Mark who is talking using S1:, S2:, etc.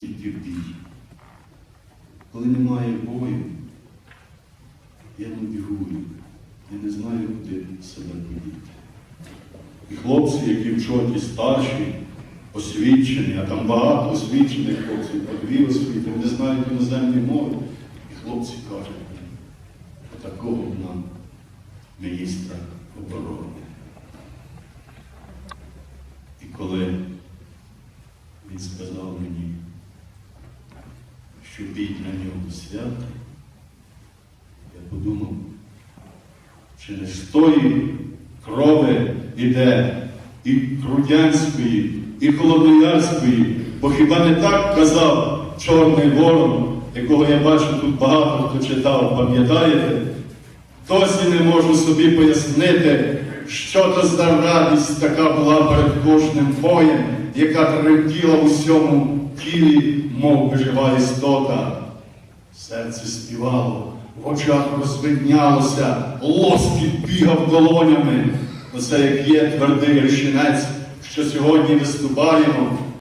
S1: тільки в бій. Коли немає бою, я не бігую і не знаю, куди себе подіти. І хлопці, які в чоті старші, освічені, а там багато освічених хлопців, по дві освіти, вони знають іноземні мови. І хлопці кажуть, такого нам міністра оборони. І коли він сказав мені, що бій для нього свято, я подумав, чи не з тої крови іде і Крутянської, і Холодноярської, бо хіба не так казав Чорний Ворон, якого я бачу тут багато хто читав, пам'ятаєте? Досі не можу собі пояснити, що то за радість така була перед кожним боєм, яка тремтіла усьому тілі, мов жива істота. Серце співало, в очах розвиднялося, лоскіт бігав долонями. Оце як є твердий рішинець, що сьогодні виступаємо,